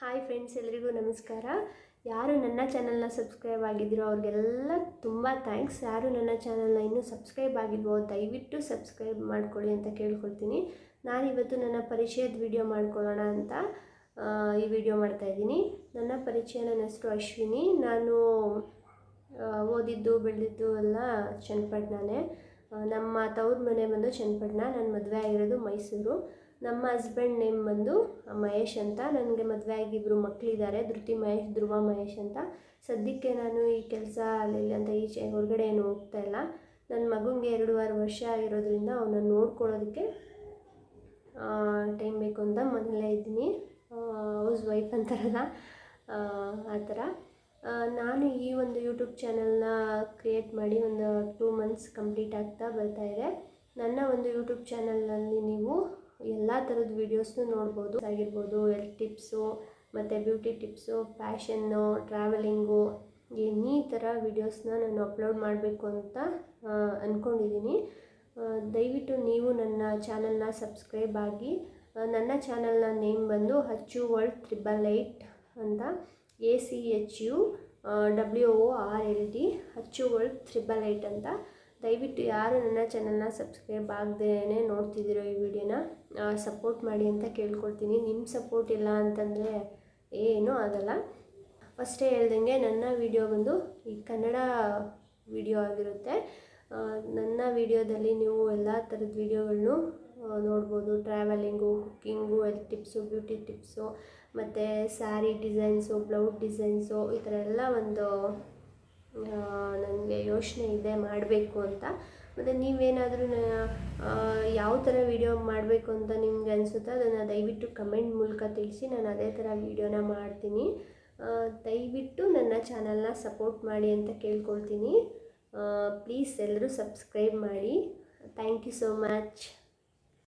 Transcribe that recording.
Hi friends, ಎಲ್ರಿಗೂ ನಮಸ್ಕಾರ. ಯಾರು ನನ್ನ ಚಾನಲ್ನ ಸಬ್ಸ್ಕ್ರೈಬ್ ಆಗಿದ್ದೀರೋ ಅವ್ರಿಗೆಲ್ಲ ತುಂಬ ಥ್ಯಾಂಕ್ಸ್ ಯಾರು ನನ್ನ ಚಾನಲ್ನ ಇನ್ನೂ ಸಬ್ಸ್ಕ್ರೈಬ್ ಆಗಿಲ್ವೋ ದಯವಿಟ್ಟು ಸಬ್ಸ್ಕ್ರೈಬ್ ಮಾಡ್ಕೊಳ್ಳಿ ಅಂತ ಕೇಳ್ಕೊಳ್ತೀನಿ. ನಾನಿವತ್ತು ನನ್ನ ಪರಿಚಯದ ವಿಡಿಯೋ ಮಾಡ್ಕೊಳ್ಳೋಣ ಅಂತ ಈ ವಿಡಿಯೋ ಮಾಡ್ತಾಯಿದ್ದೀನಿ ನನ್ನ ಪರಿಚಯ ನನ್ನ ಹೆಸರು ಅಶ್ವಿನಿ. ನಾನು ಓದಿದ್ದು, ಬೆಳೆದಿದ್ದು ಎಲ್ಲ ಚನ್ನಪಟ್ಟಣನೇ. ನಮ್ಮ ತವ್ರ ಮನೆ ಬಂದು ಚನ್ನಪಟ್ಟಣ. ನನ್ನ ಮದುವೆ ಆಗಿರೋದು ಮೈಸೂರು. ನಮ್ಮ ಹಸ್ಬೆಂಡ್ ನೇಮ್ ಬಂದು ಮಹೇಶ್ ಅಂತ. ನನಗೆ ಮದುವೆ ಆಗಿ ಇಬ್ಬರು ಮಕ್ಕಳಿದ್ದಾರೆ ಧೃತಿ ಮಹೇಶ್ ಧ್ರುವ ಮಹೇಶ್ ಅಂತ. ಸದ್ಯಕ್ಕೆ ನಾನು ಈ ಕೆಲಸ ಅಲ್ಲಿ ಅಂತ ಈಚೆ ಹೊರಗಡೆ ಏನು ಹೋಗ್ತಾ ಇಲ್ಲ. ನನ್ನ ಮಗನಿಗೆ ಎರಡೂವರೆ ವರ್ಷ ಆಗಿರೋದ್ರಿಂದ ಅವನ್ನ ನೋಡ್ಕೊಳ್ಳೋದಕ್ಕೆ ಟೈಮ್ ಬೇಕು ಅಂತ ಮನೇಲೇ ಇದ್ದೀನಿ. ಹೌಸ್ ವೈಫ್ ಅಂತಾರಲ್ಲ ಆ, ಥರ. ನಾನು ಈ ಒಂದು ಯೂಟ್ಯೂಬ್ ಚಾನಲ್ನ ಕ್ರಿಯೇಟ್ ಮಾಡಿ ಒಂದು ಟೂ ಮಂತ್ಸ್ ಕಂಪ್ಲೀಟ್ ಆಗ್ತಾ ಬರ್ತಾ ಇದೆ. ನನ್ನ ಒಂದು ಯೂಟ್ಯೂಬ್ ಚಾನಲ್ನಲ್ಲಿ ನೀವು ಎಲ್ಲ ಥರದ ವೀಡಿಯೋಸ್ನು ನೋಡ್ಬೋದು. ಆಗಿರ್ಬೋದು ಹೆಲ್ತ್ ಟಿಪ್ಸು ಮತ್ತು beauty tips fashion travelling any ಥರ ವೀಡಿಯೋಸ್ನ ನಾನು ಅಪ್ಲೋಡ್ ಮಾಡಬೇಕು ಅಂತ ಅಂದ್ಕೊಂಡಿದ್ದೀನಿ ದಯವಿಟ್ಟು ನೀವು ನನ್ನ ಚಾನಲ್ನ ಸಬ್ಸ್ಕ್ರೈಬ್ ಆಗಿ ನನ್ನ ಚಾನಲ್ನ ನೇಮ್ ಬಂದು ಹಚ್ಚು ವರ್ಲ್ಡ್ ತ್ರಿಬಲ್ ಏಯ್ಟ್ ಅಂತ A C H U W O R L D Achu world triple eight ಅಂತ. ದಯವಿಟ್ಟು ಯಾರು ನನ್ನ ಚಾನಲ್ನ ಸಬ್ಸ್ಕ್ರೈಬ್ ಆಗದೇನೆ ನೋಡ್ತಿದ್ದೀರೋ ಈ ವಿಡಿಯೋನ ಸಪೋರ್ಟ್ ಮಾಡಿ ಅಂತ ಕೇಳ್ಕೊಳ್ತೀನಿ. ನಿಮ್ಮ ಸಪೋರ್ಟ್ ಇಲ್ಲ ಅಂತಂದರೆ ಏನೂ ಆಗಲ್ಲ. ಫಸ್ಟೇ ಹೇಳ್ದಂಗೆ ನನ್ನ ವಿಡಿಯೋ ಬಂದು ಈ ಕನ್ನಡ ವಿಡಿಯೋ ಆಗಿರುತ್ತೆ. ನನ್ನ ವಿಡಿಯೋದಲ್ಲಿ ನೀವು ಎಲ್ಲ ಥರದ ವಿಡಿಯೋಗಳನ್ನು ನೋಡ್ಬೋದು. Travelling cooking health tips beauty tips ಮತ್ತು ಸ್ಯಾರಿ ಡಿಸೈನ್ಸು ಬ್ಲೌಸ್ ಡಿಸೈನ್ಸು ಈ ಥರ ಎಲ್ಲ ಒಂದು ನನಗೆ ಯೋಚನೆ ಇದೆ ಮಾಡಬೇಕು ಅಂತ. ಮತ್ತು ನೀವೇನಾದರೂ ಯಾವ ಥರ ವಿಡಿಯೋ ಮಾಡಬೇಕು ಅಂತ ನಿಮ್ಗೆ ಅನಿಸುತ್ತೋ ಅದನ್ನು ದಯವಿಟ್ಟು ಕಮೆಂಟ್ ಮೂಲಕ ತಿಳಿಸಿ. ನಾನು ಅದೇ ಥರ ವೀಡಿಯೋನ ಮಾಡ್ತೀನಿ. ದಯವಿಟ್ಟು ನನ್ನ ಚಾನಲ್ನ ಸಪೋರ್ಟ್ ಮಾಡಿ ಅಂತ ಕೇಳ್ಕೊಳ್ತೀನಿ. ಪ್ಲೀಸ್ ಎಲ್ಲರೂ ಸಬ್ಸ್ಕ್ರೈಬ್ ಮಾಡಿ. Thank you so much